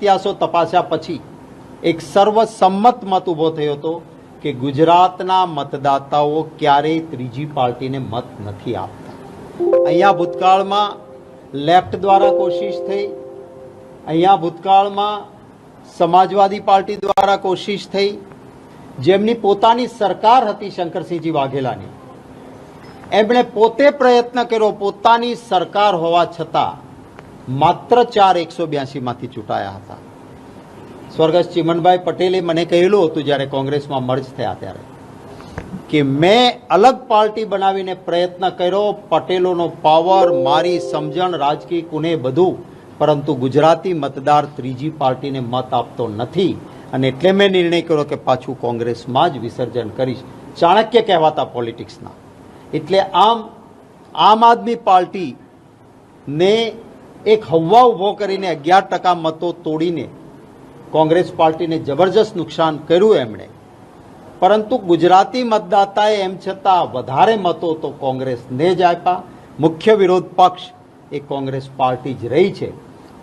ઇતિહાસો તપાસ્યા પછી એક સર્વસંમત મત ઊભો થયો હતો કે ગુજરાતના મતદાતાઓ ક્યારેય ત્રીજી પાર્ટીને મત નથી આપતા. અહીંયા ભૂતકાળમાં લેફ્ટ દ્વારા કોશિશ થઈ, અહીંયા ભૂતકાળમાં સમાજવાદી પાર્ટી દ્વારા કોશિશ થઈ, જેમની પોતાની સરકાર હતી શંકરસિંહજી વાઘેલાની. એમણે પોતે પ્રયત્ન કર્યો પોતાની સરકાર હોવા છતાં માત્ર ચાર એકસો બ્યાસીમાંથી ચૂંટાયા હતા. સ્વર્ગસ્થ ચિમનભાઈ પટેલે મને કહેલું હતું જ્યારે કોંગ્રેસમાં મર્જ થયા ત્યારે કે મેં અલગ પાર્ટી બનાવીને પ્રયત્ન કર્યો, પટેલોનો પાવર મારી સમજણ, રાજકીય કુને બધું, પરંતુ ગુજરાતી મતદાર ત્રીજી પાર્ટીને મત આપતો નથી. અને એટલે મેં નિર્ણય કર્યો કે પાછું કોંગ્રેસમાં જ વિસર્જન કરીશ. ચાણક્ય કહેવાતા પોલિટિક્સના એટલે આમ આમ આદમી પાર્ટી ને એક હવા ઊભો કરીને અગિયાર ટકા મતો તોડીને કોંગ્રેસ પાર્ટીને જબરજસ્ત નુકસાન કર્યું એમણે. પરંતુ ગુજરાતી મતદાતાએ એમ છતાં વધારે મતો તો કોંગ્રેસને જ આપ્યા. મુખ્ય વિરોધ પક્ષ એ કોંગ્રેસ પાર્ટી જ રહી છે.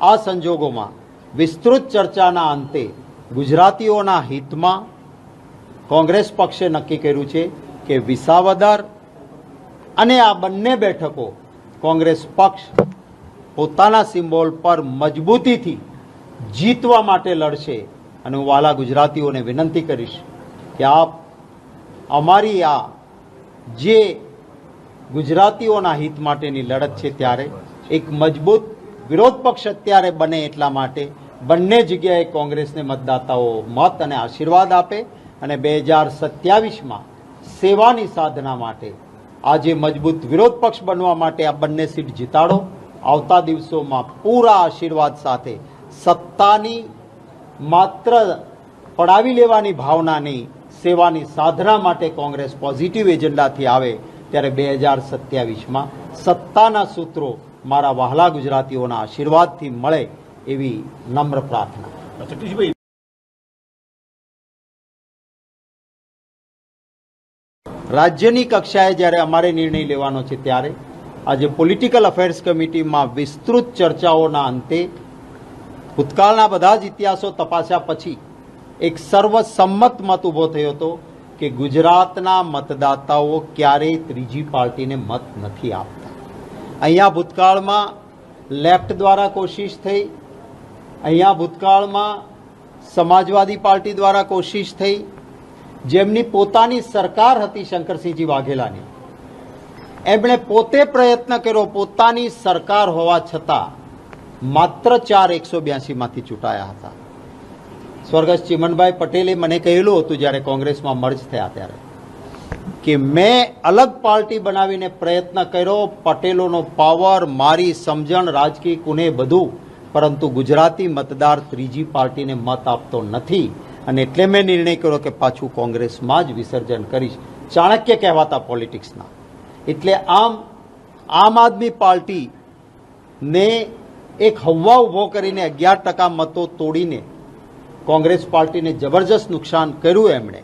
આ સંજોગોમાં વિસ્તૃત ચર્ચાના અંતે ગુજરાતીઓના હિતમાં કોંગ્રેસ પક્ષે નક્કી કર્યું છે કે વિસાવદર અને આ બંને બેઠકો કોંગ્રેસ પક્ષ પોતાના સિમ્બોલ પર મજબૂતીથી જીતવા માટે લડશે. અને હું વાલા ગુજરાતીઓને વિનંતી કરીશ કે આપ અમારી આ જે ગુજરાતીઓના હિત માટેની લડત છે ત્યારે એક મજબૂત વિરોધ પક્ષ અત્યારે બને એટલા માટે બંને જગ્યાએ કોંગ્રેસને મતદાતાઓ મત અને આશીર્વાદ આપે અને બે હજાર સત્યાવીસમાં સેવાની સાધના માટે આજે મજબૂત વિરોધ પક્ષ બનવા માટે આ બંને સીટ જીતાડો. આવતા દિવસોમાં પૂરા આશીર્વાદ સાથે સત્તાની માત્ર પડાવી લેવાની ભાવનાની સેવાની સાધના માટે કોંગ્રેસ પોઝિટિવ એજન્ડાથી આવે ત્યારે બે હજાર સત્યાવીસમાં સત્તાના સૂત્રો મારા વહાલા ગુજરાતીઓના આશીર્વાદથી મળે એવી નમ્ર પ્રાર્થના. રાજ્યની કક્ષાએ જ્યારે અમારે નિર્ણય લેવાનો છે ત્યારે આજે પોલિટિકલ અફેર્સ કમિટીમાં વિસ્તૃત ચર્ચાઓના અંતે ભૂતકાળના બધા જ ઇતિહાસો તપાસ્યા પછી એક સર્વસંમત મત ઊભો થયો હતો કે ગુજરાતના મતદાતાઓ ક્યારેય ત્રીજી પાર્ટીને મત નથી આપતા. અહીંયા ભૂતકાળમાં લેફ્ટ દ્વારા કોશિશ થઈ, અહીંયા ભૂતકાળમાં સમાજવાદી પાર્ટી દ્વારા કોશિશ થઈ, જેમની પોતાની સરકાર હતી શંકરસિંહજી વાઘેલાની. એમણે પોતે પ્રયત્ન કર્યો, પોતાની સરકાર હોવા છતાં માત્ર ચાર એકસો બ્યાસીમાંથી ચૂંટાયા હતા. સ્વર્ગસ્થ ચિમનભાઈ પટેલે મને કહેલું હતું જ્યારે કોંગ્રેસમાં મર્જ થયા ત્યારે, કે મેં અલગ પાર્ટી બનાવીને પ્રયત્ન કર્યો, પટેલોનો પાવર, મારી સમજણ, રાજકીય કુને બધું, પરંતુ ગુજરાતી મતદાર ત્રીજી પાર્ટીને મત આપતો નથી. અને એટલે મેં નિર્ણય કર્યો કે પાછું કોંગ્રેસમાં જ વિસર્જન કરીશ. ચાણક્ય કહેવાતા પોલિટિક્સના એટલે આમ આમ આદમી પાર્ટીને એક હવા ઊભો કરીને અગિયાર ટકા મતો તોડીને કોંગ્રેસ પાર્ટીને જબરજસ્ત નુકસાન કર્યું એમણે.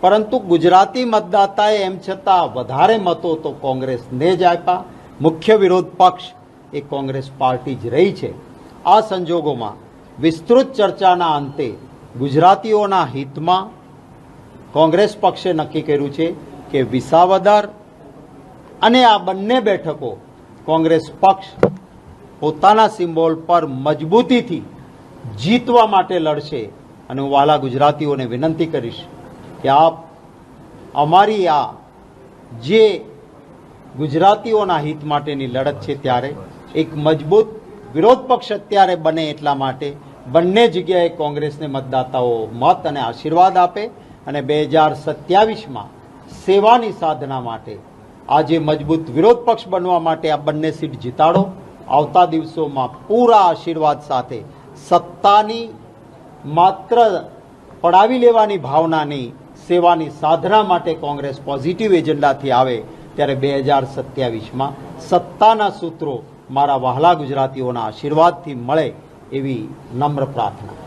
પરંતુ ગુજરાતી મતદાતાએ એમ છતાં વધારે મતો તો કોંગ્રેસને જ આપ્યા. મુખ્ય વિરોધ પક્ષ એ કોંગ્રેસ પાર્ટી જ રહી છે. આ સંજોગોમાં વિસ્તૃત ચર્ચાના અંતે ગુજરાતીઓના હિતમાં કોંગ્રેસ પક્ષે નક્કી કર્યું છે કે વિસાવદર અને આ બંને બેઠકો કોંગ્રેસ પક્ષ પોતાના સિમ્બોલ પર મજબૂતીથી જીતવા માટે લડશે. અને હું વાલા ગુજરાતીઓને વિનંતી કરીશ કે આપ અમારી આ જે ગુજરાતીઓના હિત માટેની લડત છે ત્યારે એક મજબૂત વિરોધ પક્ષ અત્યારે બને એટલા માટે બંને જગ્યાએ કોંગ્રેસને મતદાતાઓ મત અને આશીર્વાદ આપે અને બે હજાર સત્યાવીસમાં સેવાની સાધના માટે આજે મજબૂત વિરોધ પક્ષ બનવા માટે આ બંને સીટ જીતાડો. આવતા દિવસોમાં પૂરા આશીર્વાદ સાથે સત્તાની માત્ર પડાવી લેવાની ભાવનાની સેવાની સાધના માટે કોંગ્રેસ પોઝિટિવ એજન્ડાથી આવે ત્યારે બે હજાર સત્યાવીસમાં સત્તાના સૂત્રો મારા વહાલા ગુજરાતીઓના આશીર્વાદથી મળે એવી નમ્ર પ્રાર્થના.